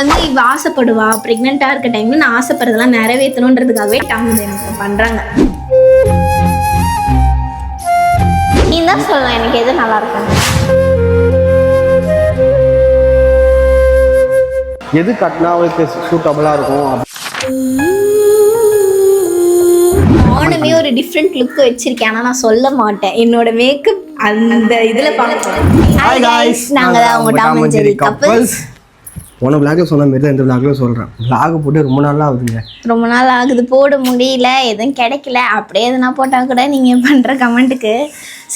வந்து இவ ஆசைப்படுவா. ப்ரெக்னெண்ட்டாக இருக்க டைம்ல நான் ஆசைப்படுறதெல்லாம் நிறைவேற்றணுன்றதுக்காகவே டாம் எனக்கு பண்றாங்க. நீ தான் சொல்லலாம் எனக்கு எது நல்லா இருக்கும் எது கட்டினா அவளுக்கு சூட்டபுளாக இருக்கும்? நானுமே ஒரு டிஃப்ரெண்ட் லுக் வச்சிருக்கேன். ஆனா நான் சொல்ல மாட்டேன். என்னோட மேக்கப் அந்த இதுல பார்ப்பேன் ஹாய் காய்ஸ் நாங்க தான் உங்க டாம் அண்ட் ஜெரி கப்பல்ஸ் போன விளாக்ல சொன்ன மாதிரி தான் இந்த விளாக்லையும் சொல்கிறேன் விளாக் போட்டு ரொம்ப நாளாக ஆகுதுங்க. ரொம்ப நாள் ஆகுது. போட முடியல. எதுவும் கிடைக்கல. அப்படியே எதுனா போட்டால் கூட நீங்கள் பண்ணுற கமெண்ட்டுக்கு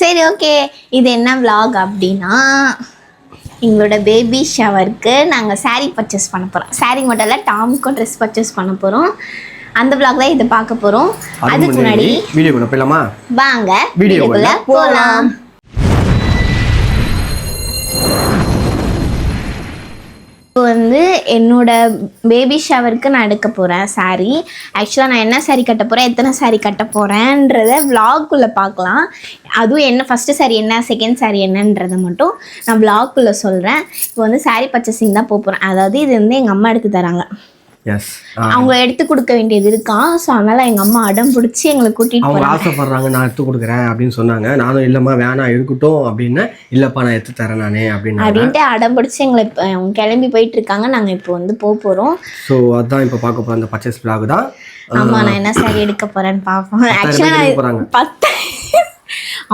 சரி ஓகே இது என்ன vlog அப்படின்னா எங்களோட பேபி ஷவருக்கு நாங்கள் saree பர்ச்சேஸ் பண்ண போகிறோம் saree மட்டும் இல்லை டாமுக்கும் ட்ரெஸ் பர்ச்சேஸ் பண்ண போகிறோம் அந்த vlog தான் இதை பார்க்க போகிறோம் அதுக்கு முன்னாடி வீடியோ கூட போயிடலாமா? வாங்க வீடியோக்குள்ள வீடியோக்குள்ள போகலாம் இப்போ வந்து என்னோட பேபி ஷவருக்கு நான் எடுக்க போகிறேன் saree. ஆக்சுவலாக நான் என்ன saree கட்ட போகிறேன் எத்தனை saree கட்ட போகிறேன்றத vlog-குள்ள பார்க்கலாம். அதுவும் என்ன ஃபஸ்ட்டு saree என்ன செகண்ட் saree என்னன்றதை மட்டும் நான் vlog-குள்ள சொல்கிறேன் இப்போ வந்து saree பர்ச்சேசிங் தான் போக போகிறேன் அதாவது இது வந்து எங்கள் அம்மா எடுத்து தராங்க. அவங்க எடுத்து கொடுக்க வேண்டியது இருக்கான் ஸோ அதனால் எங்கள் அம்மா அடம் பிடிச்சி எங்களை கூட்டிகிட்டு அவங்க ஆசைப்படுறாங்க நான் எடுத்து கொடுக்குறேன் அப்படின்னு சொன்னாங்க. நானும் இல்லைம்மா வேணாம் இருக்கட்டும் அப்படின்னு இல்லைப்பா நான் எடுத்து தரேன் நானே அப்படின்னு அப்படின்ட்டு அடம் பிடிச்சி எங்களை அவங்க கிளம்பி போயிட்டு இருக்காங்க. நாங்கள் இப்போ வந்து போக போகிறோம் ஸோ அதான் இப்போ பார்க்க போகிற அந்த பர்ச்சேஸ் விளாக் தான். ஆமா நான் என்ன சாரி எடுக்க போறேன்னு பார்ப்போம். ஆக்சுவலாக. பத்து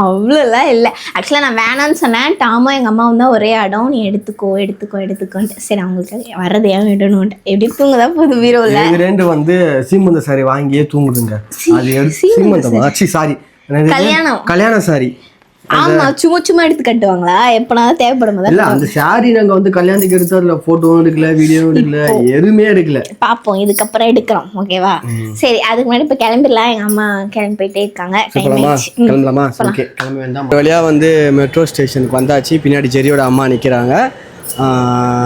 அவ்வளோலாம் இல்லை. ஆக்சுவலாக நான் வேணான்னு சொன்னேன். டாமும் எங்கள் அம்மாவும் தான் ஒரே இடம் நீ எடுத்துக்கோ எடுத்துக்கோ எடுத்துக்கோன்ட்டு. சரி அவங்களுக்கு வர்றது ஏன் விடணும்ட்டு எப்படி தூங்குதான் போது பீரோவில்? இது ரெண்டு வந்து சீமந்த சாரி வாங்கியே தூங்குதுங்க. அது சீமந்தமா? சாரி கல்யாணம். கல்யாண சாரி ஆமா சும்மா சும்மா எடுத்து கட்டுவாங்களா? எப்பனாலும் தேவைப்படும் இல்ல அந்த சாரி நாங்க வந்து கல்யாணத்துக்கு எடுத்தோம் அதுல போட்டோவும் எடுக்கல வீடியோவும் எடுக்கல எதுவுமே எடுக்கல. பார்ப்போம் இதுக்கப்புறம் எடுக்கிறோம் ஓகேவா சரி அதுக்கு முன்னாடி இப்போ கிளம்பிடலாம். எங்கள் அம்மா கிளம்பி போயிட்டே இருக்காங்க. கிளம்பலாமா? ஓகே கிளம்ப வேண்டாம். வழியா வந்து மெட்ரோ ஸ்டேஷனுக்கு வந்தாச்சு. பின்னாடி ஜெரியோட அம்மா நிக்கிறாங்க.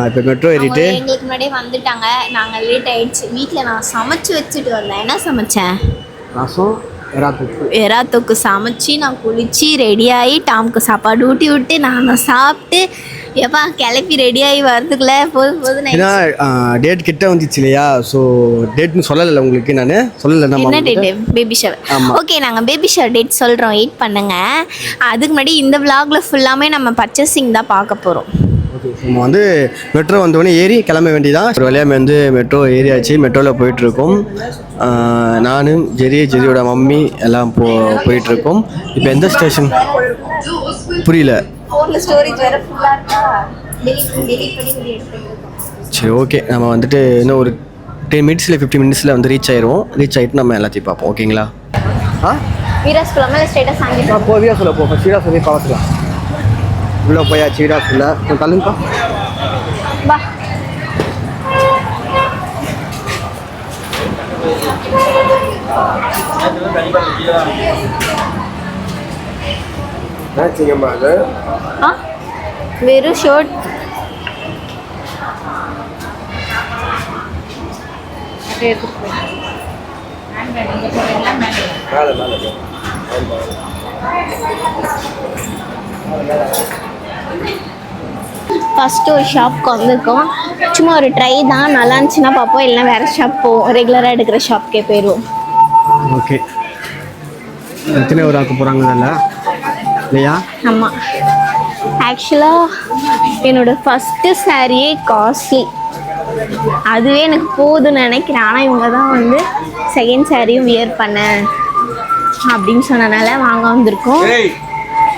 இப்போ மெட்ரோ ஏறிட்டு எங்களுக்கு முன்னாடியே வந்துட்டாங்க. நாங்கள் லேட் ஆயிடுச்சு. வீட்டில் நான் சமைச்சு வச்சுட்டு வந்தேன். என்ன சமைச்சேன் ரசம் எறாத்துக்கு எறா தொக்கு சமைச்சு நான் குளிச்சு ரெடியாகி டாமுக்கு சாப்பாடு ஊட்டி விட்டு நானும் சாப்பிட்டு எப்பா கிளப்பி ரெடியாகி வரதுக்குள்ள போதும் போதும் ஏன்னா டேட் கிட்ட வந்துச்சு இல்லையா? ஸோ டேட்னு சொல்லலை உங்களுக்கு நான் சொல்லலை நம்ம என்ன டேட் பேபி ஷவர். ஓகே நாங்கள் பேபி ஷவர் டேட் சொல்கிறோம் வெயிட் பண்ணுங்க. அதுக்கு முன்னாடி இந்த vlogல ஃபுல்லாமே நம்ம பர்ச்சேசிங் தான் பார்க்க போகிறோம் நம்ம வந்து மெட்ரோ வந்தோடனே ஏறி கிளம்ப வேண்டியதான் ஒரு வழியாக வந்து மெட்ரோ ஏறியாச்சு. மெட்ரோவில் போயிட்டுருக்கோம். நானும் ஜெரி ஜெரியோட மம்மி எல்லாம் போ போயிட்டுருக்கோம். இப்போ எந்த ஸ்டேஷன் புரியல. சரி ஓகே நம்ம வந்துட்டு இன்னும் ஒரு டென் மினிட்ஸில் ஃபிஃப்டி மினிட்ஸில் வந்து ரீச் ஆயிடுவோம் ரீச் ஆகிட்டு நம்ம எல்லாத்தையும் பார்ப்போம். ஓகேங்களா ஆ வீராஸ் இல்லை ஸ்டேட்டஸ் வாங்கிட்டு போ வீரா சொல்ல போ. ஃபஸ்ட் வீரா சொல்லி பார்த்துக்கலாம். இவ்வளோ போயாச்சு சொல்ல கொஞ்சம் தள்ளுங்கப்பா வா என்னாச்சுங்கம்மா அது? ஆ? வெறும் ஷர்ட் மேலே மேலே. ஃபஸ்ட்டு ஒரு ஷாப்க்கு வந்திருக்கோம். சும்மா ஒரு ட்ரை தான். நல்லா இருந்துச்சுன்னா பார்ப்போம். இல்லைன்னா வேறு ஷாப் போவோம் ரெகுலராக எடுக்கிற ஷாப்க்கே போயிடுவோம். ஓகே எத்தனை ஒரு ஆக்க போகிறாங்க அதில் இல்லையா? ஆமாம் ஆக்சுவலாக என்னோடய ஃபஸ்ட்டு சாரியே காஸ்ட்லி அதுவே எனக்கு போதும்னு நினைக்கிறேன். ஆனால் இவங்க தான் வந்து செகண்ட் சாரியும் வியர் பண்ணேன் அப்படின்னு சொன்னனால வாங்க வந்திருக்கோம்.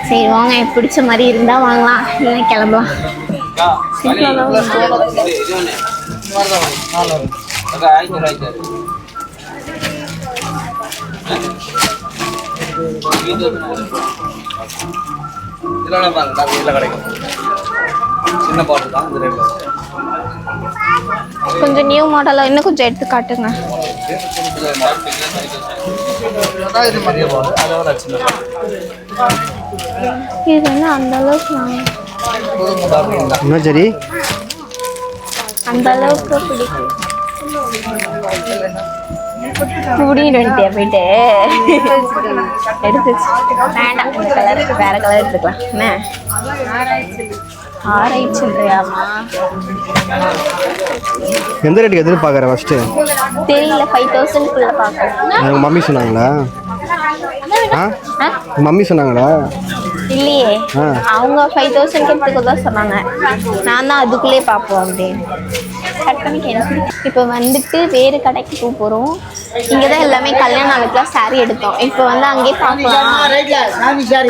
சரி வாங்க. எனக்கு பிடிச்ச மாதிரி இருந்தால் வாங்கலாம். இல்லை கிளம்பலாம். இதெல்லாம் பாருங்க வீட்டில் கிடைக்கும் சின்ன பாட்டு தான் இந்த ரேட்டில் கொஞ்சம் நியூ மாடலாக இன்னும் கொஞ்சம் எடுத்து காட்டுங்க. அதான் இது மதிய பாடு அதோட சின்ன இது வந்து அந்த அளவுக்கு அப்படிங்களா என்ன சரி அந்த அளவுக்கு பிடிக்கும் போயிட்டு. வேண்டாம் இந்த கலர் வேற கலர் எடுத்துக்கலாம். என்ன? ஆராய்ச்சி எந்த ரேட்டுக்கு எதிர்பார்க்குற ஃபஸ்ட்டு தெரியல ஃபைவ் தௌசண்ட்குள்ள உங்கள் மம்மி சொன்னாங்களா? மம்மி சொன்னாங்களா? இல்லையே. அவங்க ஃபைவ் தௌசண்ட் எடுத்துக்க தான் சொன்னாங்க. நான் தான் அதுக்குள்ளே பார்ப்போம் அப்படின்னு. கட் இப்போ வந்துட்டு வேறு கடைக்கு போக போகிறோம் இங்கே தான் எல்லாமே கல்யாண நாளுக்குலாம் saree எடுத்தோம். இப்போ வந்து அங்கேயே பார்க்கலாம்.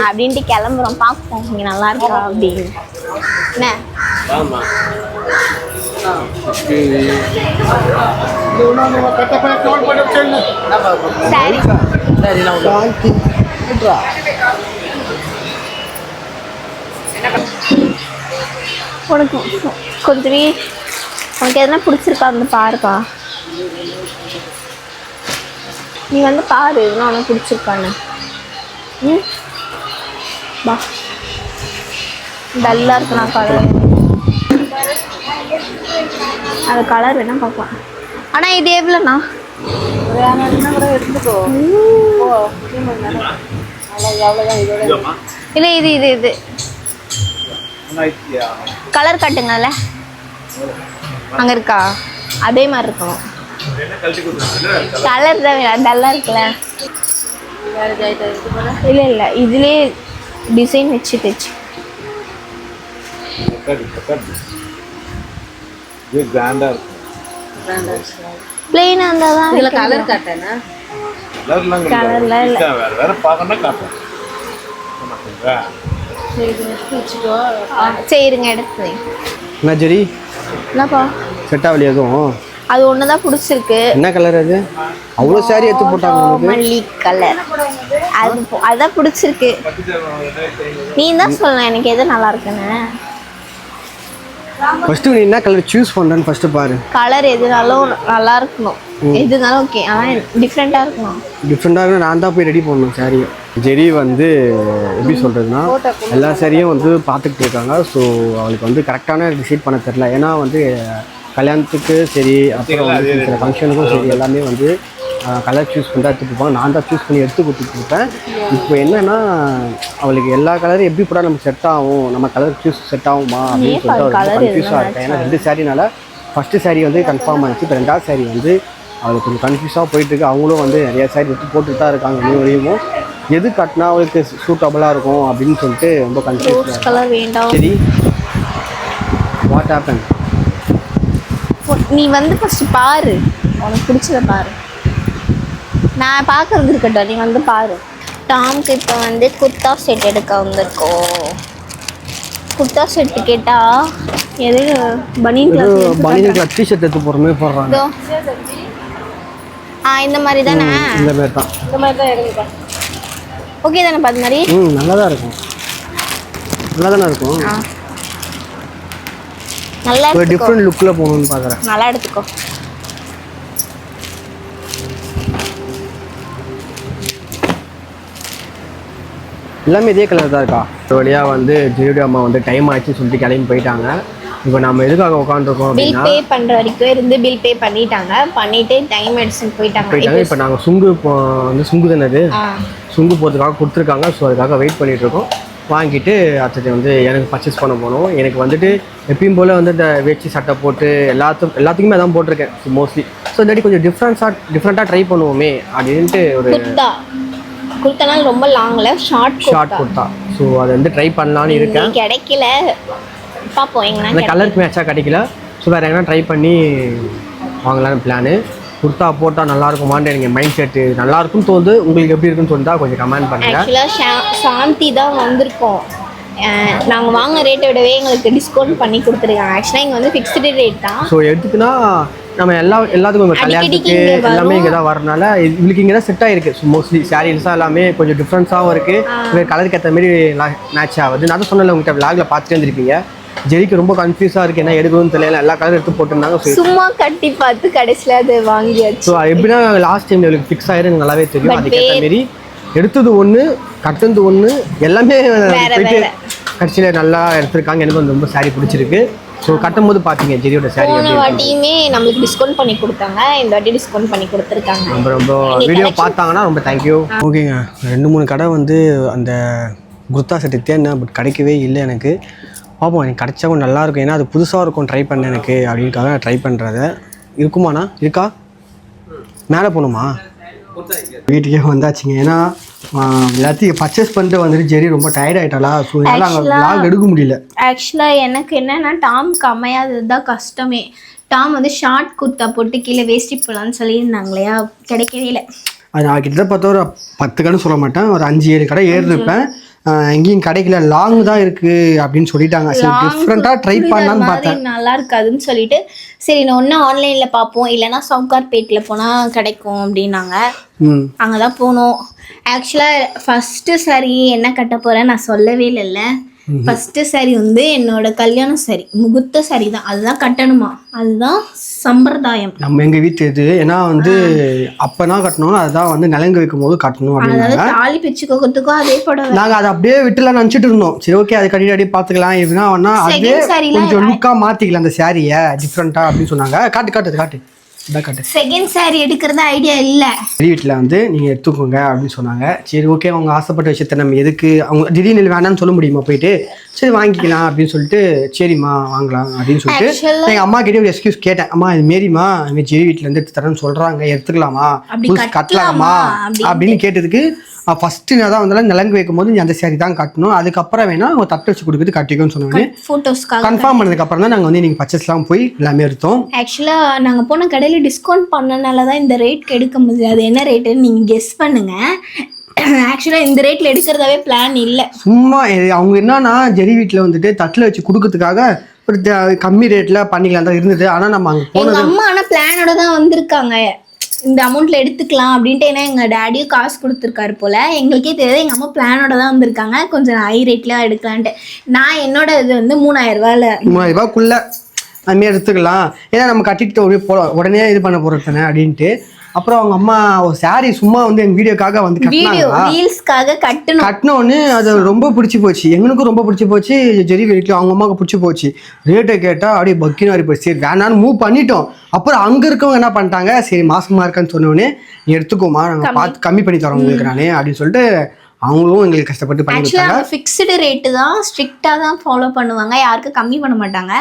அப்படின்ட்டு கிளம்புறோம். பார்ப்போம். இங்கே நல்லா இருக்கா அப்படின்னு. என்ன? சாரி உனக்கு கொஞ்சம் உனக்கு எதனா பிடிச்சிருக்கா வந்து பாருப்பா. நீ வந்து பாரு எதுனா உனக்கு பிடிச்சிருக்கான்னு. ம்? வா. டல்லாக இருக்குண்ணா கலர் அது கலர் வேணால் பார்க்கலாம். ஆனால் இது எவ்வளோண்ணா? இல்லை இது இது இது. கலர் காட்டுங்கல்ல அங்கே இருக்கா? அதே மாதிரி இருக்கணும் கலர் தான் வேணும். டல்லாக இருக்குல்ல? இல்லை இல்லை. இதுலேயே டிசைன் வச்சு. தைச்சு இது கிராண்டா இருக்கும். பிளெயினாக இருந்தால் தான் இதுல கலர் காட்டேனா? கலர்லாம் இல்லை. வேற. வேற பார்க்கணும்னா காட்டும். மாட்டேங்களா சரி இது எடுத்து. என்ன ஜெரி? என்னப்பா? செட் ஆகலையா எதுவும்? அது ஒன்று தான் பிடிச்சிருக்கு. என்ன கலர் அது? அவ்வளோ சாரி எடுத்து போட்டாங்க உங்களுக்கு? மல்லி கலர் அது அதான் பிடிச்சிருக்கு. நீ தான் சொல்லணும் எனக்கு எது நல்லா இருக்குன்னு. ஃபஸ்ட்டு நீ என்ன கலர் சூஸ் பண்ணுறேன்னு ஃபஸ்ட்டு பாரு. கலர் எதுனாலும் நல்லா இருக்கணும். எதுனாலும் ஓகே ஆனால் டிஃப்ரெண்ட்டாக இருக்கணும். டிஃப்ரெண்ட்டாக நான் தான் போய் ரெடி பண்ணணும் சாரியை ஜெரி வந்து எப்படி சொல்கிறதுனா எல்லா சாரியும் வந்து பார்த்துக்கிட்டு இருக்காங்க. ஸோ அவளுக்கு வந்து கரெக்டான டிசைட் பண்ண தெரில ஏன்னா வந்து கல்யாணத்துக்கு சரி அப்புறம் வந்து சில ஃபங்க்ஷனுக்கும் சரி எல்லாமே வந்து கலர் சூஸ் பண்ணி தான் எடுத்து கொடுப்பாங்க நான் தான் சூஸ் பண்ணி எடுத்து கொடுத்துட்டு இருப்பேன். இப்போ என்னன்னா அவளுக்கு எல்லா கலரும் எப்படி கூட நமக்கு செட் ஆகும்? நம்ம கலர் சூஸ் செட் ஆகுமா? அப்படின்னு சொல்லிட்டு கன்ஃபியூஸாக இருக்கேன் ஏன்னா ரெண்டு சாரினால ஃபஸ்ட்டு சாரி வந்து கன்ஃபார்ம் ஆச்சு இப்போ ரெண்டாவது சாரி வந்து அவளுக்கு கொஞ்சம் கன்ஃபியூஸாக போயிட்டுருக்கு அவங்களும் வந்து நிறைய சாரி எடுத்து போட்டுட்டு தான் இருக்காங்க. இன்னும் வரையும் எது கட்டினா அவளுக்கு சூட்டபுளாக இருக்கும் அப்படின்னு சொல்லிட்டு ரொம்ப கன்ஃபியூஸ் சரி. வாட் ஹேப்பன் நீ வந்து ஃபர்ஸ்ட் பாரு. உனக்கு பிடிச்சத பாரு. நான் பார்க்கறது இருக்கட்டும். நீ வந்து பாரு. டாம்க்கு இப்போ வந்து குர்தா செட் எடுக்க வந்திருக்கோம். குர்தா செட் கேட்டா எது? பனியன் கிளாஸ் பனியன் கிளாத் டிஷர்ட் எடுத்து போகிற மாதிரி போடுறாங்க ஆ இந்த மாதிரி தானே இந்த மாதிரி தான் இந்த மாதிரி தான் எடுங்கப்பா ஓகே தானே அது மாதிரி? ம் நல்லா தான் இருக்கும். நல்லா தானே இருக்கும் நல்லா ஒரு டிஃப்ரெண்ட் லுக்கில் போகணும்னு பார்க்குறேன் நல்லா எடுத்துக்கோ. எல்லாமே இதே கலர் தான் இருக்கா ஒரு வழியாக வந்து ஜெயுடி அம்மா வந்து டைம் ஆயிடுச்சுன்னு சொல்லிட்டு கிளம்பி போயிட்டாங்க. இப்போ நம்ம எதுக்காக உட்காந்துருக்கோம் பில் அப்படின்னா பே பண்ற வரைக்கும் இருந்து பில் பே பண்ணிட்டாங்க. பண்ணிட்டு டைம் எடுத்துன்னு போயிட்டாங்க. போயிட்டாங்க. இப்போ நாங்கள் சுங்கு வந்து சுங்கு தானே அது ஆ. சுங்கு போகிறதுக்காக கொடுத்துருக்காங்க. ஸோ அதுக்காக வெயிட் பண்ணிட்டு இருக்கோம். வாங்கிட்டு அடுத்தது வந்து எனக்கு பர்ச்சேஸ் பண்ண போகணும் எனக்கு வந்துட்டு எப்பயும் போல் வந்து இந்த வேச்சி சட்டை போட்டு எல்லாத்துக்கும் எல்லாத்துக்குமே அதான் போட்டிருக்கேன் மோஸ்ட்லி ஸோ இல்லாட்டி கொஞ்சம் டிஃப்ரெண்ட்ஸாக டிஃப்ரெண்ட்டாக ட்ரை பண்ணுவோமே அப்படின்ட்டு ஒரு குர்தா குர்த்தானால் ரொம்ப லாங்ல ஷார்ட் ஷார்ட் குர்த்தா ஸோ அதை வந்து ட்ரை பண்ணலான்னு இருக்கேன். கிடைக்கல. அந்த எங்கன்னா கலருக்கு மேட்சாக கிடைக்கல. ஸோ வேறு எங்கன்னா ட்ரை பண்ணி வாங்கலாம்னு பிளானு குர்த்தா போட்டால் நல்லா இருக்குமான்னு எனக்கு மைண்ட் செட்டு நல்லா இருக்கும்னு தோணுது. உங்களுக்கு எப்படி இருக்குன்னு தோணுதா கொஞ்சம் கமெண்ட் பண்ணுங்கள் ஆக்சுவலாக சாந்தி தான் வந்திருக்கோம். நாங்கள் வாங்க ரேட்டை விடவே எங்களுக்கு டிஸ்கவுண்ட் பண்ணி கொடுத்துருக்காங்க. ஆக்சுவலாக இங்கே வந்து ஃபிக்ஸ்டு ரேட் தான். ஸோ எதுக்குன்னா நம்ம எல்லா எல்லாத்துக்கும் கல்யாணத்துக்கு இங்க வரும். எல்லாமே இங்கே தான் வரனால இவளுக்கு இங்கே தான் செட் ஆயிருக்கு ஸோ மோஸ்ட்லி சாரீஸாக எல்லாமே கொஞ்சம் டிஃப்ரென்ஸாகவும் இருக்குது கலருக்கு ஏற்ற மாதிரி மேட்ச் ஆகுது. நான் தான் சொன்னல உங்கள்கிட்ட விளாகில் பார்த்துட்டு வந்திருப்பீங்க ஜெரிக்கு ரொம்ப கன்ஃபியூஸாக இருக்குது என்ன எடுக்கணும்னு தெரியல. எல்லா கலரும் எடுத்து போட்டிருந்தாங்க. சும்மா கட்டி பார்த்து கடைசியில் அது வாங்கியாச்சு. ஸோ எப்படின்னா லாஸ்ட் டைம் இவளுக்கு ஃபிக்ஸ் எனக்கு நல்லாவே தெரியும். அதுக்கேற்ற மாரி எடுத்தது ஒன்று கட்டுனது ஒன்று எல்லாமே போயிட்டு. கடைசியில் நல்லா எடுத்திருக்காங்க. எனக்கு வந்து ரொம்ப சாரி பிடிச்சிருக்கு. ஸோ கட்டும்போது பார்த்தீங்க ஜெரியோட சாரி போன வாட்டியுமே நம்மளுக்கு டிஸ்கவுண்ட் பண்ணி கொடுத்தாங்க. இந்த வாட்டி டிஸ்கவுண்ட் பண்ணி கொடுத்துருக்காங்க. ரொம்ப ரொம்ப வீடியோ பார்த்தாங்கன்னா ரொம்ப தேங்க்யூ ஓகேங்க. ரெண்டு மூணு கடை வந்து அந்த குர்தா செட்டு தேடினேன் பட் கிடைக்கவே இல்லை எனக்கு. பார்ப்போம் எனக்கு கிடைச்சா கொஞ்சம் நல்லா இருக்கும். ஏன்னா அது புதுசாக இருக்கும் ட்ரை பண்ண எனக்கு அப்படின்னுக்காக நான் ட்ரை பண்ணுறது இருக்குமாண்ணா? இருக்கா? மேலே போகணுமா? வீட்டுக்கே வந்தாச்சுங்க. ஏன்னா எல்லாத்தையும் பர்ச்சேஸ் பண்ணிட்டு வந்துட்டு ஜெரி ரொம்ப டயர்ட் ஆயிட்டாளா? ஸோ என்னால் அங்கே எடுக்க முடியல. ஆக்சுவலாக எனக்கு என்னன்னா டாம்க்கு அமையாதது தான் கஷ்டமே. டாம் வந்து ஷார்ட் குர்த்தா போட்டு கீழே வேஷ்டி போடலான்னு சொல்லியிருந்தாங்க இல்லையா கிடைக்கவே இல்லை. அது நான் கிட்டத்தட்ட பார்த்தா ஒரு பத்து கடை சொல்ல மாட்டேன். ஒரு அஞ்சு ஏழு கடை ஏறி இருப்பேன் ஆஹ், எங்கேயும் கிடைக்கல. லாங் தான் இருக்கு அப்படின்னு சொல்லிட்டாங்க. சரி டிஃப்ரெண்ட்டாக ட்ரை பண்ணலான்னு மாதிரி பார்த்தேன். நல்லா இருக்காதுன்னு சொல்லிட்டு சரி நான் ஒன்று ஆன்லைனில் பார்ப்போம். இல்லைன்னா சவுகார்பேட்டில் போனால் கிடைக்கும் அப்படின்னாங்க. ம். அங்கே தான் போனோம் ஆக்சுவலாக ஃபஸ்ட்டு சரி என்ன கட்ட போகிறேன் நான் சொல்லவே இல்லைல்ல. ஃபஸ்ட்டு சரி வந்து என்னோட கல்யாண சரி முகூர்த்த சரி தான். அதுதான் கட்டணுமா? அதுதான் சம்பிரதாயம். நம்ம எங்கள் வீட்டு இது ஏன்னா வந்து அப்போனா கட்டணும் அதுதான் வந்து நிலங்கு வைக்கும் போது கட்டணும் அதாவது தாலி பிச்சு கோக்கத்துக்கும் அதே புடவை. நாங்கள் அதை அப்படியே விட்டுலாம் நினச்சிட்டு இருந்தோம். சரி ஓகே அது கட்டி அடி பார்த்துக்கலாம். இதுனா வேணா அதே கொஞ்சம் லுக்காக மாற்றிக்கலாம் அந்த சாரியை டிஃப்ரெண்ட்டாக அப்படின்னு சொன்னாங்க. காட்டு காட்டு காட்டு. செகண்ட் சாரி எடுக்கிறது ஐடியா இல்லை. பெரிய வீட்டில் வந்து நீங்கள் எடுத்துக்கோங்க அப்படின்னு சொன்னாங்க. சரி ஓகே அவங்க ஆசைப்பட்ட விஷயத்த நம்ம எதுக்கு அவங்க திடீர்னு வேணாம்னு சொல்ல முடியுமா போயிட்டு? சரி வாங்கிக்கலாம் அப்படின்னு சொல்லிட்டு சரிம்மா வாங்கலாம் அப்படின்னு சொல்லிட்டு எங்கள் அம்மா கிட்டே ஒரு எக்ஸ்கியூஸ் கேட்டேன். அம்மா இது மாரிம்மா இந்த ஜெரி வீட்டிலேருந்து எடுத்து தரேன்னு சொல்கிறாங்க எடுத்துக்கலாமா? கட்டலாமா. அப்படின்னு கேட்டதுக்கு ஃபஸ்ட்டு நான் தான் வந்தாலும் நிலங்கு வைக்கும் போது அந்த சாரி தான் கட்டணும். அதுக்கப்புறம் வேணா அவங்க தட்டு வச்சு கொடுக்குறது கட்டிக்கோன்னு சொன்னாங்க ஃபோட்டோஸ்க்காக கன்ஃபார்ம் பண்ணதுக்கப்புறம் தான் நாங்கள் வந்து நீங்கள் பர்ச்சேஸ்லாம் போய் எல்லாமே எடுத்தோம். ஆக்சுவலாக நாங்கள் போன கடையில் டிஸ்கவுண்ட் பண்ணனால தான் இந்த ரேட்க்கு எடுக்க முடியாது. அது என்ன ரேட்டுன்னு நீங்கள் கெஸ் பண்ணுங்கள் ஆக்சுவலாக இந்த ரேட்டில் எடுக்கிறதாவே பிளான் இல்லை. சும்மா இது அவங்க என்னன்னா ஜெரி வீட்டில் வந்துட்டு தட்டில் வச்சு கொடுக்கறதுக்காக ஒரு த- கம்மி ரேட்டில் பண்ணிக்கலாம் தான் இருந்தது. ஆனால் நம்ம அங்கே எங்கள் போனது அம்மா ஆனால் பிளானோட தான் வந்திருக்காங்க. இந்த அமௌண்ட்டில் எடுத்துக்கலாம் அப்படின்ட்டு ஏன்னா எங்கள் டேடியும் காசு கொடுத்துருக்காரு போல். எங்களுக்கே தெரியாது எங்கள் அம்மா பிளானோட தான் வந்திருக்காங்க. கொஞ்சம் ஹை ரேட்டில் எடுக்கலான்ட்டு. நான் என்னோட இது வந்து மூணாயிரம் ரூபாயில் மூணாயிரம் ரூபாய்க்குள்ள. அதுமாரி எடுத்துக்கலாம். ஏன்னா நம்ம கட்டிட்டு உடனே போகலாம் உடனே இது பண்ண போகிறது தானே அப்படின்ட்டு. அப்புறம் அவங்க அம்மா ஒரு சாரி சும்மா வந்து எங்கள் வீடியோக்காக வந்து வீடியோ கட்டினாங்களா? ரீல்ஸ்க்காக கட்டணும். கட்டின உடனே அது ரொம்ப பிடிச்சி போச்சு. எங்களுக்கும் ரொம்ப பிடிச்சி போச்சு. ஜெரி வீட்டில் அவங்க அம்மாவுக்கு பிடிச்சி போச்சு. ரேட்டை கேட்டால் அப்படியே பக்கின்னு வரி போச்சு. சரி வேணான்னு மூவ் பண்ணிட்டோம். அப்புறம் அங்கே இருக்கவங்க என்ன பண்ணிட்டாங்க? சரி மாசமா இருக்கேன்னு சொன்ன உடனே நீ எடுத்துக்கோமா நாங்கள் பார்த்து கம்மி பண்ணி தரோம் உங்களுக்கு நானே அப்படின்னு சொல்லிட்டு அவங்களும் எங்களுக்கு கஷ்டப்பட்டு பண்ணி ஆக்சுவலாக கொடுத்தாங்க. அவங்க ஃபிக்ஸ்டு ரேட்டு தான் ஸ்ட்ரிக்டாக தான் ஃபாலோ பண்ணுவாங்க. யாருக்கும் கம்மி பண்ண மாட்டாங்க.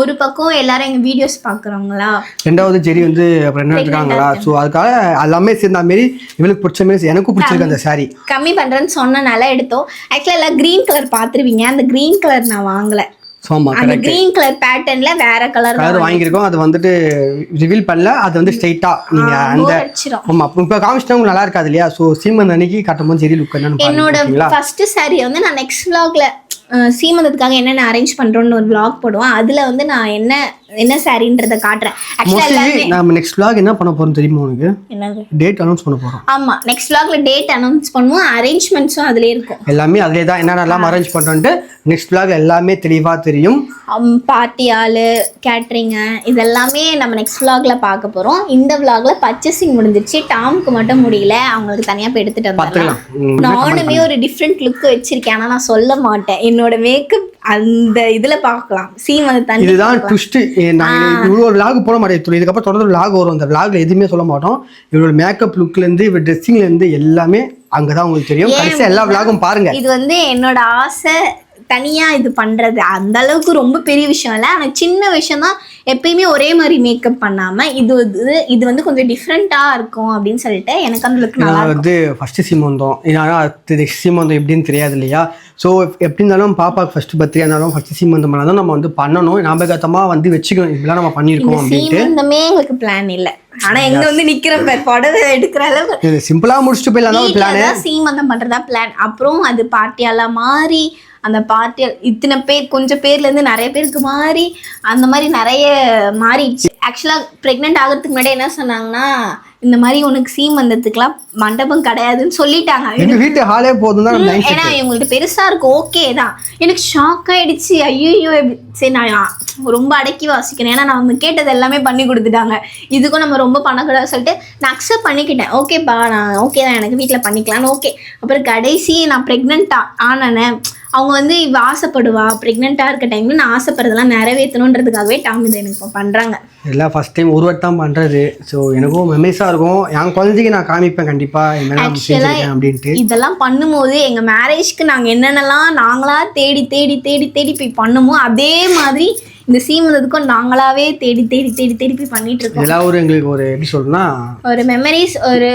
ஒரு பக்கம் எல்லாரும் எங்கள் வீடியோஸ் பார்க்குறவங்களா? ரெண்டாவது ஜெரி வந்து அப்புறம் இருக்காங்களா ஸோ அதுக்காக எல்லாமே சேர்ந்த மாரி இவளுக்கு பிடிச்ச மாரி எனக்கும் பிடிச்சிருக்கு அந்த சாரி கம்மி பண்ணுறேன்னு சொன்னனால எடுத்தோம். ஆக்சுவலாக எல்லாம் க்ரீன் கலர் பார்த்துருவீங்க. அந்த க்ரீன் கலர் நான் வாங்கலை. ஆமாம் அந்த க்ரீன் கலர் பேட்டர்னில் வேற கலர் கலர் வாங்கியிருக்கோம். அது வந்துட்டு ரிவீல் பண்ணல. அது வந்து ஸ்ட்ரைட்டாக நீங்கள் அந்த ஆமா இப்போ காமிச்சிட்டா உங்களுக்கு நல்லா இருக்காது இல்லையா? ஸோ சீமந்த் அன்னைக்கு கட்டும்போது சரி லுக் என்னன்னு என்னோட ஃபர்ஸ்ட் சாரியை வந்து நான் நெக்ஸ்ட் அஹ், சீமந்தத்துக்காக என்னென்ன அரேஞ்ச் பண்றோம்னு ஒரு vlog போடுவோம். அதுல வந்து நான் என்ன என்ன சாரின்றத காட்டுறேன். ஆக்சுவலா நம்ம நெக்ஸ்ட் vlog என்ன பண்ண போறோம் தெரியுமா உனக்கு? என்னது? டேட் அனௌன்ஸ் பண்ண போறோம். ஆமா நெக்ஸ்ட் vlogல டேட் அனௌன்ஸ் பண்ணுவோம் அரேஞ்ச்மெண்ட்ஸும் அதுலயே இருக்கும். எல்லாமே அதிலே தான் என்னென்னலாம் அரேஞ்ச் பண்ணுறோன்ட்டு நெக்ஸ்ட் vlog எல்லாமே தெளிவாக தெரியும். பார்ட்டி ஆளு கேட்ரிங்கு இதெல்லாமே நம்ம நெக்ஸ்ட் vlogல பார்க்க போறோம். இந்த vlogல பர்ச்சேசிங் முடிஞ்சிருச்சு. டாமுக்கு மட்டும் முடியல. அவங்களுக்கு தனியா போய் எடுத்துட்டு ம், நானுமே ஒரு டிஃப்ரெண்ட் லுக் வச்சிருக்கேன். ஆனா நான் சொல்ல மாட்டேன். என்னோட மேக்கப் அந்த இதுல பார்க்கலாம். சீமந்த தண்ணி இதுதான் ட்விஸ்ட் நாங்கள் இவ்வளோ விலாக் போட மாட்டேன். இதுக்கப்புறம் தொடர்ந்து விலாக் வரும். அந்த விலாக்ல எதுவுமே சொல்ல மாட்டோம். இவரோட மேக்கப் லுக்லேருந்து இவர் ட்ரெஸ்ஸிங்லேருந்து எல்லாமே அங்கே தான் உங்களுக்கு தெரியும். கடைசியாக எல்லா விலாகும் பாருங்க. இது வந்து என்னோட ஆசை தனியா இது பண்றது. அந்த அளவுக்கு ரொம்ப பெரிய விஷயம் இல்லை. ஆனா சின்ன விஷயம் தான் எப்பயுமே ஒரே மாதிரி மேக்கப் பண்ணாம இது இது இது வந்து கொஞ்சம் டிஃப்ரெண்டா இருக்கும் அப்படின்னு சொல்லிட்டு எனக்கு அந்த லுக் நல்லா வந்து ஃபஸ்ட்டு சீமந்தம் ஏன்னா அடுத்தது சீமந்தம் எப்படின்னு தெரியாது இல்லையா? ஸோ எப்படி இருந்தாலும் பாப்பாக்கு ஃபஸ்ட்டு பர்த்டே இருந்தாலும் ஃபஸ்ட்டு சீமந்தம் பண்ணால் நம்ம வந்து பண்ணணும். ஞாபகத்தமாக வந்து வச்சுக்கணும். இப்படிலாம் நம்ம பண்ணியிருக்கோம் அப்படின்ட்டு. எங்களுக்கு பிளான் இல்ல. ஆனா எங்க வந்து நிக்கிறோம் பாரு, புடவை எடுக்கிற அளவுக்கு இது சிம்பிளாக முடிச்சுட்டு போயிடலாம் தான் ஒரு பிளானு தான் சீமந்தம் பண்றதா பிளான் அப்புறம் அது பார்ட்டியெல்லாம் மாறி அந்த பார்ட்டி இத்தனை பேர் கொஞ்சம் பேர்ல இருந்து நிறைய பேருக்கு மாறி அந்த மாதிரி நிறைய மாறிடுச்சு. ஆக்சுவலா பிரெக்னென்ட் ஆகிறதுக்கு முன்னாடி என்ன சொன்னாங்கன்னா இந்த மாதிரி உனக்கு சீமந்தத்துக்குலாம் மண்டபம் கிடையாதுன்னு சொல்லிட்டாங்க. எங்கள் வீட்டு ஹாலே போதும் தான் ஏன்னா இவங்கள்ட்ட பெருசா இருக்கு ஓகே தான். எனக்கு ஷாக் ஆயிடுச்சு. ஐயோ சரி நான் ரொம்ப அடக்கி வாசிக்கிறேன். ஏன்னா நம்ம கேட்டது எல்லாமே பண்ணி கொடுத்துட்டாங்க. இதுக்கும் நம்ம ரொம்ப பண்ணக்கூடாது சொல்லிட்டு நான் அக்செப்ட் பண்ணிக்கிட்டேன். ஓகேப்பா நான் ஓகே தான். எனக்கு வீட்டில் பண்ணிக்கலாம்னு ஓகே அப்புறம் கடைசி நான் ப்ரெக்னென்ட் ஆனேன் அவங்க வந்து இவ ஆசைப்படுவா ப்ரெக்னெண்ட்டாக இருக்க டைமில் நான் ஆசைப்படுறதெல்லாம் நிறைவேற்றணுன்றதுக்காகவே டாம் இதை எனக்கு இப்போ பண்ணுறாங்க எல்லாம் ஃபஸ்ட் டைம் ஒரு வாட்டி தான் பண்ணுறது ஸோ எனக்கும் மெமரிஸாக இருக்கும். என் குழந்தைக்கு நான் காமிப்பேன் கண்டிப்பாக செஞ்சிருக்கேன் அப்படின்ட்டு. இதெல்லாம் பண்ணும்போது எங்கள் மேரேஜ்க்கு நாங்கள் என்னென்னலாம் நாங்களா தேடி தேடி தேடி தேடி போய் பண்ணுமோ அதே மாதிரி இந்த சீமந்தத்துக்கும் நாங்களாவே தேடி தேடி தேடி தேடி போய் பண்ணிட்டு இருக்கோம். இதெல்லாம் ஒரு எங்களுக்கு ஒரு எப்படி சொல்றேன்னா ஒரு மெமரிஸ் ஒரு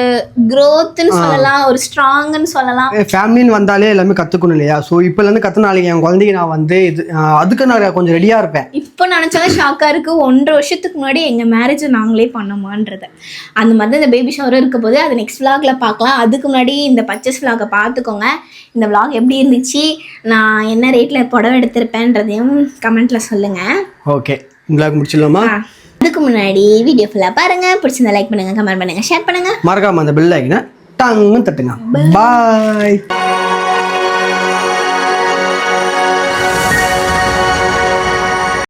க்ரோத்துன்னு சொல்லலாம் ஒரு ஸ்ட்ராங்குன்னு சொல்லலாம். ஃபேமிலின்னு வந்தாலே எல்லாமே கற்றுக்கணும் இல்லையா? ஸோ இப்போலேருந்து கற்று நாளைக்கு என் குழந்தைக்கு நான் வந்து இது அதுக்கு நான் கொஞ்சம் ரெடியாக இருப்பேன். இப்போ நினச்சாலும் ஷாக்காக இருக்குது ஒன்றரை வருஷத்துக்கு முன்னாடி எங்கள் மேரேஜ் நாங்களே பண்ணோமான்றது. அந்த மாதிரி தான் இந்த பேபி ஷவரும் இருக்க போது அது நெக்ஸ்ட் vlogல பார்க்கலாம். அதுக்கு முன்னாடி இந்த பர்ச்சேஸ் vlog-அ பார்த்துக்கோங்க. இந்த vlog எப்படி இருந்துச்சு? நான் என்ன ரேட்டில் புடவை எடுத்திருப்பேன்றதையும் கமெண்ட்டில் சொல்லுங்கள் ஓகே உங்களுக்கு முடிச்சிடலாமா? அதுக்கு முன்னாடி வீடியோ ஃபுல்லாக பாருங்கள் பிடிச்சிருந்தா லைக் பண்ணுங்கள் கமெண்ட் பண்ணுங்கள் ஷேர் பண்ணுங்கள் மறக்காம அந்த பெல் ஐக்கனை டங்குன்னு தட்டுங்க. பாய்